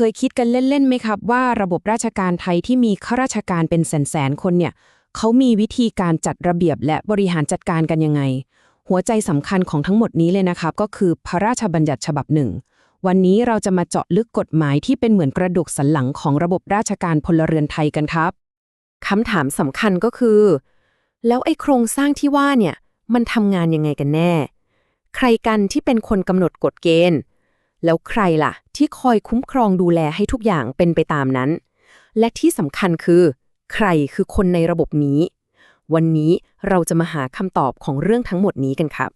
คยคิดกันเล่นๆไหมครับ ว่าระบบราชการไทยที่มีข้าราชการเป็นแสนๆคนเนี่ยเขามีวิธีการจัดระเบียบและบริหารจัดการกันยังไง หัวใจสำคัญของทั้งหมดนี้เลยนะครับ ก็คือพระราชบัญญัติฉบับหนึ่ง วันนี้เราจะมาเจาะลึกกฎหมายที่เป็นเหมือนกระดูกสันหลังของระบบราชการพลเรือนไทยกันครับคำถามสำคัญก็คือ แล้วไอ้โครงสร้างที่ว่าเนี่ยมันทำงานยังไงกันแน่ ใครกันที่เป็นคนกำหนดกฎเกณฑ์ แล้วใครล่ะ ที่คอยคุ้มครองดูแลให้ทุกอย่างเป็นไปตามนั้น และที่สำคัญคือ ใครคือคนในระบบนี้ วันนี้เราจะมาหาคำตอบของเรื่องทั้งหมดนี้กันครับ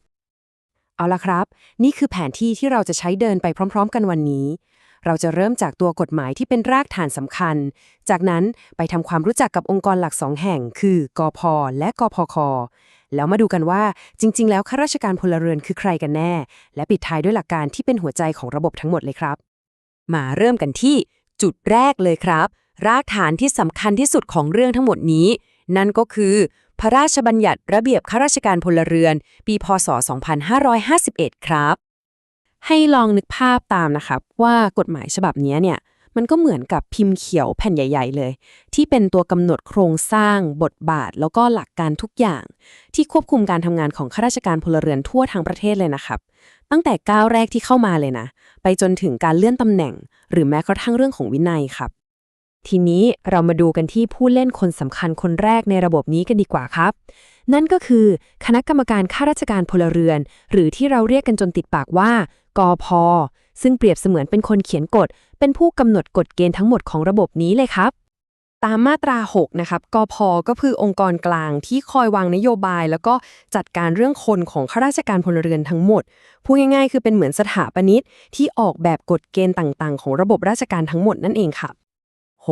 เอาละครับ นี่คือแผนที่ที่เราจะใช้เดินไปพร้อม ๆ กันวันนี้ เราจะเริ่มจากตัวกฎหมายที่เป็นรากฐานสำคัญ จากนั้นไปทำความรู้จักกับองค์กรหลักสองแห่ง คือกอพและกพคแล้วมาดูกันว่าจริง ๆ แล้วข้าราชการพลเรือนคือใครกันแน่ และปิดท้ายด้วยหลักการที่เป็นหัวใจของระบบทั้งหมดเลยครับ มาเริ่มกันที่จุดแรกเลยครับ รากฐานที่สำคัญที่สุดของเรื่องทั้งหมดนี้ นั่นก็คือ พระราชบัญญัติระเบียบข้าราชการพลเรือน ปี พศ 2551 ครับ ให้ลองนึกภาพตามนะครับ ว่ากฎหมายฉบับนี้เนี่ยมันก็เหมือนกับพิมพ์เขียวแผ่นใหญ่ ๆ เลย ที่เป็นตัวกำหนดโครงสร้าง บทบาท แล้วก็หลักการทุกอย่าง ที่ควบคุมการทำงานของข้าราชการพลเรือนทั่วทั้งประเทศเลยนะครับ ตั้งแต่ก้าวแรกที่เข้ามาเลยนะ ไปจนถึงการเลื่อนตำแหน่ง หรือแม้กระทั่งเรื่องของวินัยครับ ทีนี้เรามาดูกันที่ผู้เล่นคนสำคัญคนแรกในระบบนี้กันดีกว่าครับ นั่นก็คือ คณะกรรมการข้าราชการพลเรือน หรือที่เราเรียกกันจนติดปากว่า กอพซึ่งเปรียบเสมือนเป็นคนเขียนกฎ เป็นผู้กำหนดกฎเกณฑ์ทั้งหมดของระบบนี้เลยครับ ตามมาตรา 6 นะครับกพก็คือองค์กรกลางที่คอยวางนโยบาย แล้วก็จัดการเรื่องคนของข้าราชการพลเรือนทั้งหมด พูดง่ายๆ คือเป็นเหมือนสถาปนิกที่ออกแบบกฎเกณฑ์ต่างๆ ของระบบราชการทั้งหมดนั่นเองค่ะ โห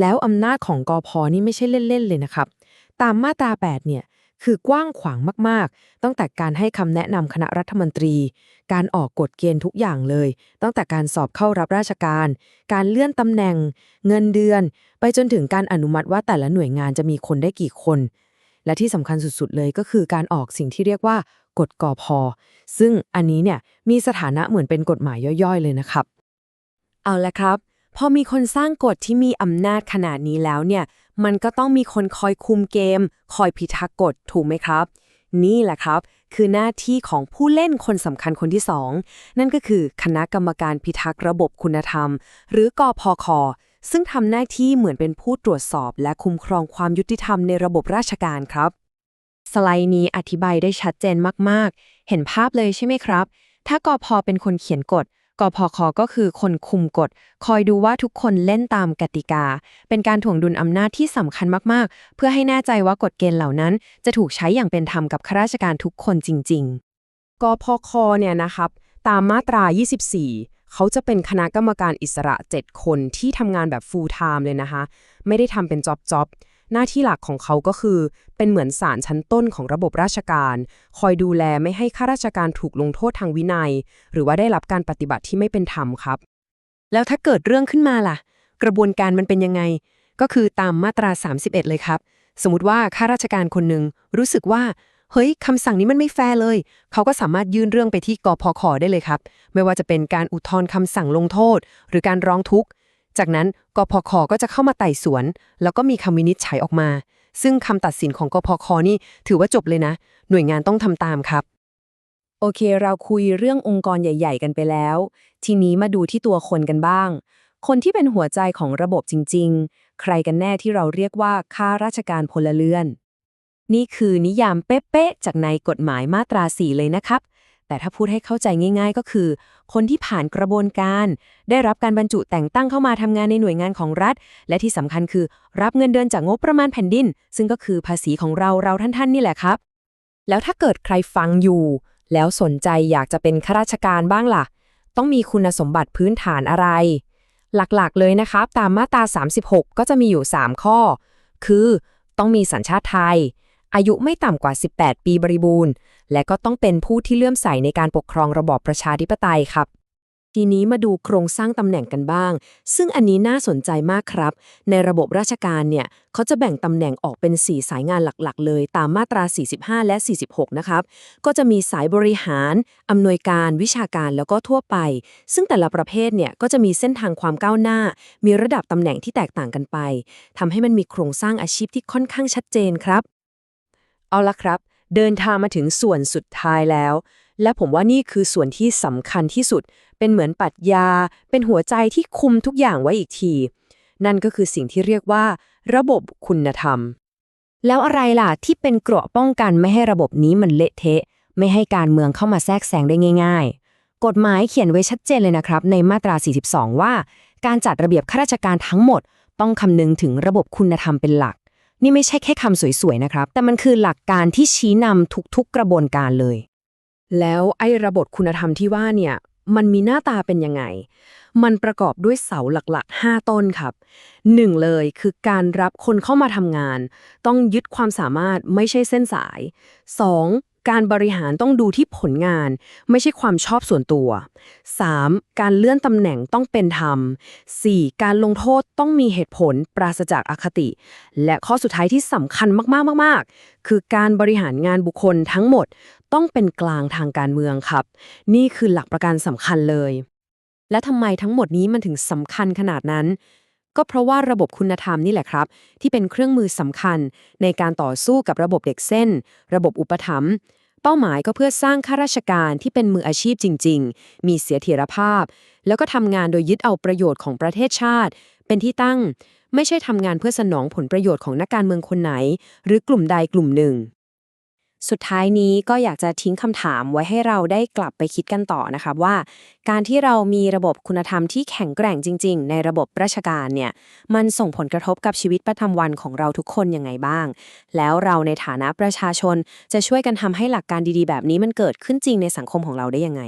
แล้วอำนาจของกอพนี่ไม่ใช่เล่นๆเลยนะครับ ตามมาตรา 8 เนี่ย คือกว้างขวางมากๆ ตั้งแต่การให้คำแนะนำคณะรัฐมนตรี การออกกฎเกณฑ์ทุกอย่างเลย ตั้งแต่การสอบเข้ารับราชการ การเลื่อนตำแหน่ง เงินเดือน ไปจนถึงการอนุมัติว่าแต่ละหน่วยงานจะมีคนได้กี่คน และที่สำคัญสุดๆเลยก็คือการออกสิ่งที่เรียกว่ากฎกอพอซึ่งอันนี้เนี่ยมีสถานะเหมือนเป็นกฎหมายย่อยๆ เลยนะครับ เอาละครับ พอมีคนสร้างกฎที่มีอำนาจขนาดนี้แล้วเนี่ย มันก็ต้องมีคนคอยคุมเกม คอยพิทักษ์กฎถูกไหมครับ นี่แหละครับ คือหน้าที่ของผู้เล่นคนสำคัญคนที่สองนั่นก็คือคณะกรรมการพิทักษ์ระบบคุณธรรม หรือกอพคซึ่งทำหน้าที่เหมือนเป็นผู้ตรวจสอบ และคุ้มครองความยุติธรรมในระบบราชการครับ สไลด์นี้อธิบายได้ชัดเจนมากๆ เห็นภาพเลยใช่ไหมครับ ถ้ากอพเป็นคนเขียนกฎ กพคก็คือคนคุมกฎ คอยดูว่าทุกคนเล่นตามกติกา เป็นการถ่วงดุลอำนาจที่สำคัญมากๆ เพื่อให้แน่ใจว่ากฎเกณฑ์เหล่านั้น จะถูกใช้อย่างเป็นธรรมกับข้าราชการทุกคนจริง ๆ กพคเนี่ยนะครับ ตามมาตรา 24 เขาจะเป็นคณะกรรมการอิสระ 7 คนที่ทำงานแบบ full time เลยนะคะ ไม่ได้ทำเป็นจ็อบจ็อบ หน้าที่หลักของเขาก็คือ เป็นเหมือนศาลชั้นต้นของระบบราชการ คอยดูแลไม่ให้ข้าราชการถูกลงโทษทางวินัย หรือว่าได้รับการปฏิบัติที่ไม่เป็นธรรมครับ แล้วถ้าเกิดเรื่องขึ้นมาล่ะ กระบวนการมันเป็นยังไง ก็คือตามมาตรา 31 เลยครับ สมมติว่าข้าราชการคนหนึ่งรู้สึกว่าเฮ้ยคำสั่งนี้มันไม่แฟร์เลย เขาก็สามารถยื่นเรื่องไปที่กพคได้เลยครับ ไม่ว่าจะเป็นการอุทธรณ์คำสั่งลงโทษ หรือการร้องทุกข์ จากนั้นกพคก็จะเข้ามาไต่สวน แล้วก็มีคำวินิจฉัยออกมา ซึ่งคำตัดสินของกพคนี่ถือว่าจบเลยนะ หน่วยงานต้องทำตามครับ โอเค เราคุยเรื่ององค์กรใหญ่ ๆ กันไปแล้ว ทีนี้มาดูที่ตัวคนกันบ้าง คนที่เป็นหัวใจของระบบจริง ๆ ใครกันแน่ที่เราเรียกว่าข้าราชการพลเรือน นี่คือนิยามเป๊ะๆจากในกฎหมายมาตรา 4 เลยนะครับ แต่ถ้าพูดให้เข้าใจง่าย ๆ ก็คือ คนที่ผ่านกระบวนการ ได้รับการบรรจุแต่งตั้งเข้ามาทำงานในหน่วยงานของรัฐ และที่สำคัญคือ รับเงินเดือนจากงบประมาณแผ่นดิน ซึ่งก็คือภาษีของเราเราท่านๆนี่แหละครับ แล้วถ้าเกิดใครฟังอยู่ แล้วสนใจอยากจะเป็นข้าราชการบ้างล่ะ ต้องมีคุณสมบัติพื้นฐานอะไร หลักๆ เลยนะครับ ตามมาตรา 36 ก็จะมีอยู่ 3 ข้อ คือ ต้องมีสัญชาติไทย อายุไม่ต่ำกว่า 18 ปีบริบูรณ์ และก็ต้องเป็นผู้ที่เลื่อมใสในการปกครองระบอบประชาธิปไตยครับ ทีนี้มาดูโครงสร้างตำแหน่งกันบ้าง ซึ่งอันนี้น่าสนใจมากครับ ในระบบราชการเนี่ยเขาจะแบ่งตำแหน่งออกเป็น 4 สายงานหลักๆ เลย ตามมาตรา 45 และ 46 นะครับ ก็จะมีสายบริหาร อำนวยการ วิชาการแล้วก็ทั่วไป ซึ่งแต่ละประเภทเนี่ยก็จะมีเส้นทางความก้าวหน้า มีระดับตำแหน่งที่แตกต่างกันไปทำให้มันมีโครงสร้างอาชีพที่ค่อนข้างชัดเจนครับ เอาละครับ เดินทางมาถึงส่วนสุดท้ายแล้ว และผมว่านี่คือส่วนที่สำคัญที่สุด เป็นเหมือนปรัชญาเป็นหัวใจที่คุมทุกอย่างไว้อีกที นั่นก็คือสิ่งที่เรียกว่า ระบบคุณธรรม แล้วอะไรล่ะที่เป็นเกราะป้องกันไม่ให้ระบบนี้มันเละเทะ ไม่ให้การเมืองเข้ามาแทรกแซงได้ง่าย ๆ กฎหมายเขียนไว้ชัดเจนเลยนะครับ ในมาตรา 42 ว่า การจัดระเบียบข้าราชการทั้งหมด ต้องคำนึงถึงระบบคุณธรรมเป็นหลัก นี่ไม่ใช่แค่คำสวยๆนะครับ แต่มันคือหลักการที่ชี้นำทุกๆกระบวนการเลย แล้วไอ้ระบบคุณธรรมที่ว่าเนี่ย มันมีหน้าตาเป็นยังไง มันประกอบด้วยเสาหลักๆ 5 ต้นครับ 1. เลยคือการรับคนเข้ามาทำงาน ต้องยึดความสามารถไม่ใช่เส้นสาย 2. การบริหารต้องดูที่ผลงาน ไม่ใช่ความชอบส่วนตัว 3. การเลื่อนตำแหน่งต้องเป็นธรรม 4. การลงโทษต้องมีเหตุผลปราศจากอคติ และข้อสุดท้ายที่สำคัญมากๆมากๆ คือการบริหารงานบุคคลทั้งหมดต้องเป็นกลางทางการเมืองครับ นี่คือหลักประกันสำคัญเลย และทำไมทั้งหมดนี้มันถึงสำคัญขนาดนั้น ก็เพราะว่าระบบคุณธรรมนี่แหละครับ ที่เป็นเครื่องมือสำคัญ ในการต่อสู้กับระบบเด็กเส้น ระบบอุปถัมภ์เป้าหมายก็เพื่อสร้างข้าราชการที่เป็นมืออาชีพจริง ๆ มีเสียเถียรภาพ แล้วก็ทำงานโดยยึดเอาประโยชน์ของประเทศชาติ เป็นที่ตั้ง ไม่ใช่ทำงานเพื่อสนองผลประโยชน์ของนักการเมืองคนไหน หรือกลุ่มใดกลุ่มหนึ่ง สุดท้ายนี้ก็อยากจะทิ้งคำถามไว้ให้เราได้กลับไปคิดกันต่อนะคะว่า การที่เรามีระบบคุณธรรมที่แข็งแกร่งจริง ๆ ในระบบราชการเนี่ยมันส่งผลกระทบกับชีวิตประจำวันของเราทุกคนยังไงบ้าง แล้วเราในฐานะประชาชนจะช่วยกันทำให้หลักการดีๆ แบบนี้มันเกิดขึ้นจริงในสังคมของเราได้ยังไง